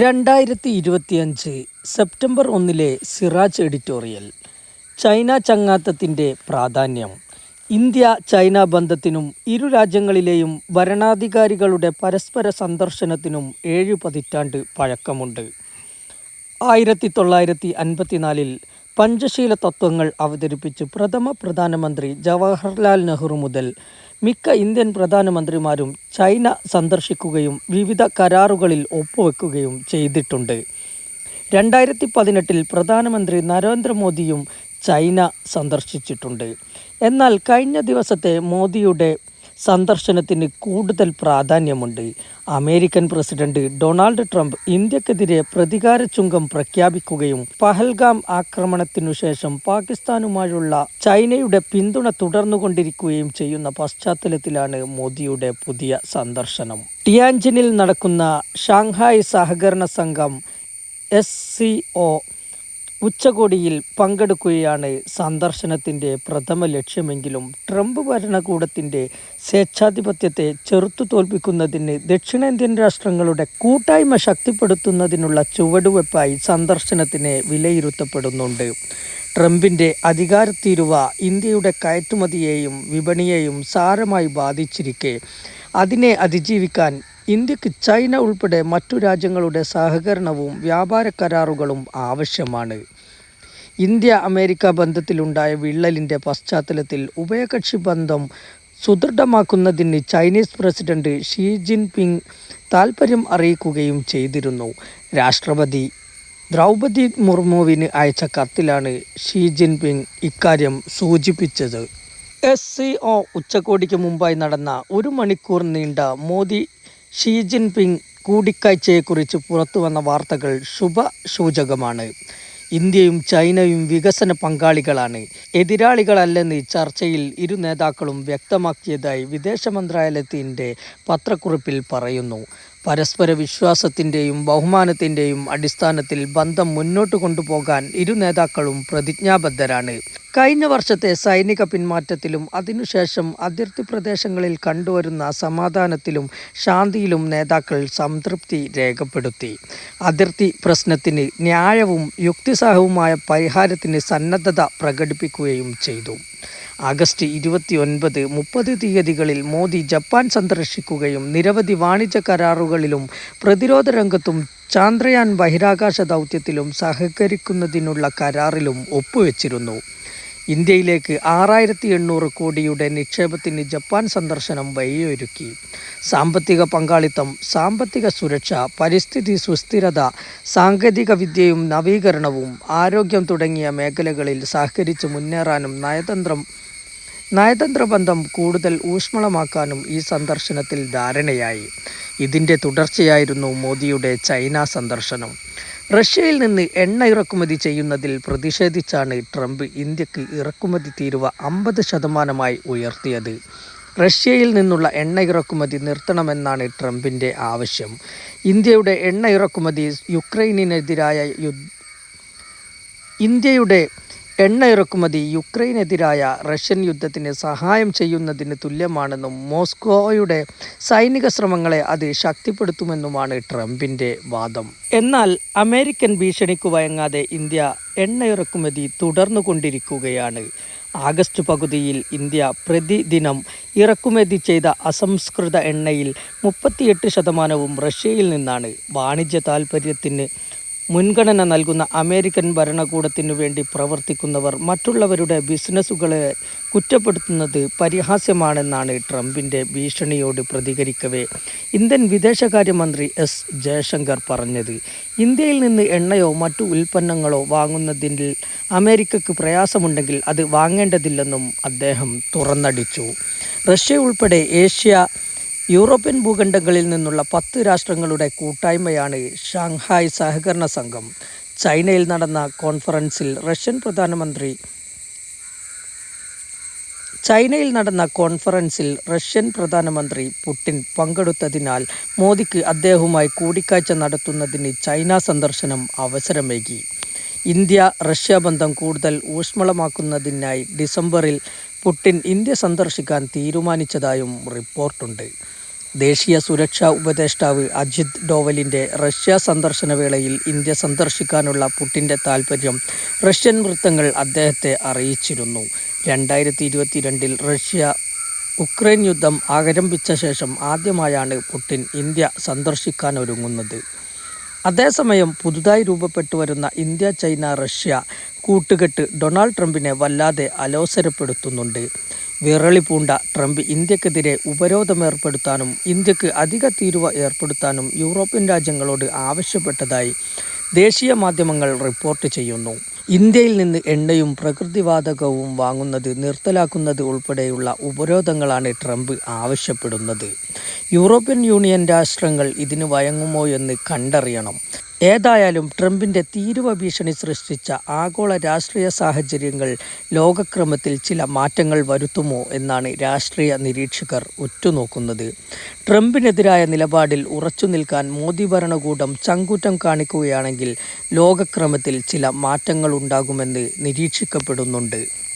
രണ്ടായിരത്തി ഇരുപത്തിയഞ്ച് സെപ്റ്റംബർ ഒന്നിലെ സിറാജ് എഡിറ്റോറിയൽ ചൈന ചങ്ങാത്തത്തിന്റെ പ്രാധാന്യം. ഇന്ത്യ ചൈന ബന്ധത്തിനും ഇരു രാജ്യങ്ങളിലെയും ഭരണാധികാരികളുടെ പരസ്പര സന്ദർശനത്തിനും ഏഴ് പതിറ്റാണ്ട് പഴക്കമുണ്ട്. ആയിരത്തി തൊള്ളായിരത്തി അൻപത്തിനാലിൽ പഞ്ചശീല തത്വങ്ങൾ അവതരിപ്പിച്ച് പ്രഥമ പ്രധാനമന്ത്രി ജവഹർലാൽ നെഹ്റു മുതൽ മിക്ക ഇന്ത്യൻ പ്രധാനമന്ത്രിമാരും ചൈന സന്ദർശിക്കുകയും വിവിധ കരാറുകളിൽ ഒപ്പുവെക്കുകയും ചെയ്തിട്ടുണ്ട്. രണ്ടായിരത്തി പതിനെട്ടിൽ പ്രധാനമന്ത്രി നരേന്ദ്രമോദിയും ചൈന സന്ദർശിച്ചിട്ടുണ്ട്. എന്നാൽ കഴിഞ്ഞ ദിവസത്തെ മോദിയുടെ സന്ദർശനത്തിന് കൂടുതൽ പ്രാധാന്യമുണ്ട്. അമേരിക്കൻ പ്രസിഡന്റ് ഡൊണാൾഡ് ട്രംപ് ഇന്ത്യക്കെതിരെ പ്രതികാര ചുങ്കം പ്രഖ്യാപിക്കുകയും പഹൽഗാം ആക്രമണത്തിനു ശേഷം പാകിസ്ഥാനുമായുള്ള ചൈനയുടെ പിന്തുണ തുടർന്നുകൊണ്ടിരിക്കുകയും ചെയ്യുന്ന പശ്ചാത്തലത്തിലാണ് മോദിയുടെ പുതിയ സന്ദർശനം. ടിയാൻജിനിൽ നടക്കുന്ന ഷാങ്ഹായ് സഹകരണ സംഘം എസ് ഉച്ചകോടിയിൽ പങ്കെടുക്കുകയാണ് സന്ദർശനത്തിന്റെ പ്രഥമ ലക്ഷ്യമെങ്കിലും ട്രംപ് ഭരണകൂടത്തിന്റെ സ്വേച്ഛാധിപത്യത്തെ ചെറുത്തു തോൽപ്പിക്കുന്നതിന് ദക്ഷിണേന്ത്യൻ രാഷ്ട്രങ്ങളുടെ കൂട്ടായ്മ ശക്തിപ്പെടുത്തുന്നതിനുള്ള ചുവടുവെപ്പായി സന്ദർശനത്തിന് വിലയിരുത്തപ്പെടുന്നുണ്ട്. ട്രംപിന്റെ അധികാരത്തീരുവ ഇന്ത്യയുടെ കയറ്റുമതിയെയും വിപണിയെയും സാരമായി ബാധിച്ചിരിക്കെ. അതിനെ അതിജീവിക്കാൻ ഇന്ത്യയ്ക്ക് ചൈന ഉൾപ്പെടെ മറ്റു രാജ്യങ്ങളുടെ സഹകരണവും വ്യാപാര കരാറുകളും ആവശ്യമാണ്. ഇന്ത്യ അമേരിക്ക ബന്ധത്തിലുണ്ടായ വിള്ളലിന്റെ പശ്ചാത്തലത്തിൽ ഉഭയകക്ഷി ബന്ധം സുദൃഢമാക്കുന്നതിന് ചൈനീസ് പ്രസിഡന്റ് ഷീ ജിൻപിങ് താൽപ്പര്യം അറിയിക്കുകയും ചെയ്തിരുന്നു. രാഷ്ട്രപതി ദ്രൗപതി മുർമുവിന് അയച്ച കത്തിലാണ് ഷീ ജിൻപിങ് ഇക്കാര്യം സൂചിപ്പിച്ചത്. എസ് സി ഒ ഉച്ചകോടിക്ക് മുമ്പായി നടന്ന ഒരു മണിക്കൂർ നീണ്ട മോദി ഷീ ജിൻപിങ് കൂടിക്കാഴ്ചയെക്കുറിച്ച് പുറത്തുവന്ന വാർത്തകൾ ശുഭസൂചകമാണ്. ഇന്ത്യയും ചൈനയും വികസന പങ്കാളികളാണ്. എതിരാളികളല്ലെന്ന് ചർച്ചയിൽ ഇരു നേതാക്കളും വ്യക്തമാക്കിയതായി വിദേശ മന്ത്രാലയത്തിന്റെ പത്രക്കുറിപ്പിൽ പറയുന്നു. പരസ്പര വിശ്വാസത്തിന്റെയും ബഹുമാനത്തിന്റെയും അടിസ്ഥാനത്തിൽ ബന്ധം മുന്നോട്ട് കൊണ്ടുപോകാൻ ഇരു നേതാക്കളും പ്രതിജ്ഞാബദ്ധരാണ്. കഴിഞ്ഞ വർഷത്തെ സൈനിക പിന്മാറ്റത്തിലും അതിനുശേഷം അതിർത്തി പ്രദേശങ്ങളിൽ കണ്ടുവരുന്ന സമാധാനത്തിലും ശാന്തിയിലും നേതാക്കൾ സംതൃപ്തി രേഖപ്പെടുത്തി. അതിർത്തി പ്രശ്നത്തിന് ന്യായവും യുക്തിസഹവുമായ പരിഹാരത്തിന് സന്നദ്ധത പ്രകടിപ്പിക്കുകയും ചെയ്തു. ആഗസ്റ്റ് ഇരുപത്തി ഒൻപത് മുപ്പത് തീയതികളിൽ മോദി ജപ്പാൻ സന്ദർശിക്കുകയും നിരവധി വാണിജ്യ കരാറുകളിലും പ്രതിരോധ രംഗത്തും ചാന്ദ്രയാൻ ബഹിരാകാശ ദൗത്യത്തിലും സഹകരിക്കുന്നതിനുള്ള കരാറിലും ഒപ്പുവെച്ചിരുന്നു. ഇന്ത്യയിലേക്ക് ആറായിരത്തി എണ്ണൂറ് കോടിയുടെ നിക്ഷേപത്തിന് ജപ്പാൻ സന്ദർശനം വഴിയൊരുക്കി. സാമ്പത്തിക പങ്കാളിത്തം സാമ്പത്തിക സുരക്ഷ പരിസ്ഥിതി സുസ്ഥിരത സാങ്കേതിക വിദ്യയും നവീകരണവും ആരോഗ്യം തുടങ്ങിയ മേഖലകളിൽ സഹകരിച്ച് മുന്നേറാനും നയതന്ത്രം നയതന്ത്ര ബന്ധം കൂടുതൽ ഊഷ്മളമാക്കാനും ഈ സന്ദർശനത്തിൽ ധാരണയായി. ഇതിന്റെ തുടർച്ചയായിരുന്നു മോദിയുടെ ചൈന സന്ദർശനം. റഷ്യയിൽ നിന്ന് എണ്ണ ഇറക്കുമതി ചെയ്യുന്നതിൽ പ്രതിഷേധിച്ചാണ് ട്രംപ് ഇന്ത്യയ്ക്ക് ഇറക്കുമതി തീരുവ അമ്പത് ശതമാനമായി ഉയർത്തിയത്. റഷ്യയിൽ നിന്നുള്ള എണ്ണ ഇറക്കുമതി നിർത്തണമെന്നാണ് ട്രംപിന്റെ ആവശ്യം. ഇന്ത്യയുടെ എണ്ണ ഇറക്കുമതി യുക്രൈനിനെതിരായ യുദ്ധ ഇന്ത്യയുടെ എണ്ണ ഇറക്കുമതി യുക്രൈനെതിരായ റഷ്യൻ യുദ്ധത്തിന് സഹായം ചെയ്യുന്നതിന് തുല്യമാണെന്നും മോസ്കോയുടെ സൈനിക ശ്രമങ്ങളെ അത് ശക്തിപ്പെടുത്തുമെന്നുമാണ് ട്രംപിന്റെ വാദം. എന്നാൽ അമേരിക്കൻ ഭീഷണിക്ക് വയങ്ങാതെ ഇന്ത്യ എണ്ണ ഇറക്കുമതി തുടർന്നുകൊണ്ടിരിക്കുകയാണ്. ആഗസ്റ്റ് പകുതിയിൽ ഇന്ത്യ പ്രതിദിനം ഇറക്കുമതി ചെയ്ത അസംസ്കൃത എണ്ണയിൽ മുപ്പത്തിയെട്ട് ശതമാനവും റഷ്യയിൽ നിന്നാണ്. വാണിജ്യ താൽപ്പര്യത്തിന് മുൻഗണന നൽകുന്ന അമേരിക്കൻ ഭരണകൂടത്തിനു വേണ്ടി പ്രവർത്തിക്കുന്നവർ മറ്റുള്ളവരുടെ ബിസിനസ്സുകളെ കുറ്റപ്പെടുത്തുന്നത് പരിഹാസ്യമാണെന്നാണ് ട്രംപിന്റെ ഭീഷണിയോട് പ്രതികരിക്കവേ. ഇന്ത്യൻ വിദേശകാര്യമന്ത്രി എസ് ജയശങ്കർ പറഞ്ഞത് ഇന്ത്യയിൽ നിന്ന് എണ്ണയോ മറ്റു ഉൽപ്പന്നങ്ങളോ വാങ്ങുന്നതിൽ അമേരിക്കക്ക് പ്രയാസമുണ്ടെങ്കിൽ അത് വാങ്ങേണ്ടതില്ലെന്നും അദ്ദേഹം തുറന്നടിച്ചു. റഷ്യ ഉൾപ്പെടെ ഏഷ്യ യൂറോപ്യൻ ഭൂഖണ്ഡങ്ങളിൽ നിന്നുള്ള പത്ത് രാഷ്ട്രങ്ങളുടെ കൂട്ടായ്മയാണ് ഷാങ്ഹായ് സഹകരണ സംഘം. ചൈനയിൽ നടന്ന കോൺഫറൻസിൽ റഷ്യൻ പ്രധാനമന്ത്രി ചൈനയിൽ നടന്ന കോൺഫറൻസിൽ റഷ്യൻ പ്രധാനമന്ത്രി പുടിൻ പങ്കെടുത്തതിനാൽ മോദിക്ക് അദ്ദേഹവുമായി കൂടിക്കാഴ്ച നടത്തുന്നതിന് ചൈന സന്ദർശനം അവസരമേകി. ഇന്ത്യ റഷ്യ ബന്ധം കൂടുതൽ ഊഷ്മളമാക്കുന്നതിനായി ഡിസംബറിൽ പുടിൻ ഇന്ത്യ സന്ദർശിക്കാൻ തീരുമാനിച്ചതായും റിപ്പോർട്ടുണ്ട്. ദേശീയ സുരക്ഷാ ഉപദേഷ്ടാവ് അജിത് ഡോവലിന്റെ റഷ്യ സന്ദർശന വേളയിൽ ഇന്ത്യ സന്ദർശിക്കാനുള്ള പുട്ടിന്റെ താൽപ്പര്യം റഷ്യൻ വൃത്തങ്ങൾ അദ്ദേഹത്തെ അറിയിച്ചിരുന്നു. രണ്ടായിരത്തി ഇരുപത്തിരണ്ടിൽ റഷ്യ ഉക്രൈൻ യുദ്ധം ആരംഭിച്ച ശേഷം ആദ്യമായാണ് പുടിൻ ഇന്ത്യ സന്ദർശിക്കാനൊരുങ്ങുന്നത്. അതേസമയം പുതുതായി രൂപപ്പെട്ടു വരുന്ന ഇന്ത്യ ചൈന റഷ്യ കൂട്ടുകെട്ട് ഡൊണാൾഡ് ട്രംപിനെ വല്ലാതെ അലോസരപ്പെടുത്തുന്നുണ്ട്. വിറളി പൂണ്ട ട്രംപ് ഇന്ത്യക്കെതിരെ ഉപരോധം ഏർപ്പെടുത്താനും ഇന്ത്യയ്ക്ക് അധിക തീരുവ ഏർപ്പെടുത്താനും യൂറോപ്യൻ രാജ്യങ്ങളോട് ആവശ്യപ്പെട്ടതായി ദേശീയ മാധ്യമങ്ങൾ റിപ്പോർട്ട് ചെയ്യുന്നു. ഇന്ത്യയിൽ നിന്ന് എണ്ണയും പ്രകൃതിവാതകവും വാങ്ങുന്നത് നിർത്തലാക്കുന്നത് ഉൾപ്പെടെയുള്ള ഉപരോധങ്ങളാണ് ട്രംപ് ആവശ്യപ്പെടുന്നത്. യൂറോപ്യൻ യൂണിയൻ രാഷ്ട്രങ്ങൾ ഇതിന് വഴങ്ങുമോ എന്ന് കണ്ടറിയണം. ഏതായാലും ട്രംപിന്റെ തീരുവ ഭീഷണി സൃഷ്ടിച്ച ആഗോള രാഷ്ട്രീയ സാഹചര്യങ്ങൾ ലോകക്രമത്തിൽ ചില മാറ്റങ്ങൾ വരുത്തുമോ എന്നാണ് രാഷ്ട്രീയ നിരീക്ഷകർ ഉറ്റുനോക്കുന്നത്. ട്രംപിനെതിരായ നിലപാടിൽ ഉറച്ചു നിൽക്കാൻ മോദി ഭരണകൂടം ചങ്കൂറ്റം കാണിക്കുകയാണെങ്കിൽ ലോകക്രമത്തിൽ ചില മാറ്റങ്ങളുണ്ടാകുമെന്ന് നിരീക്ഷിക്കപ്പെടുന്നുണ്ട്.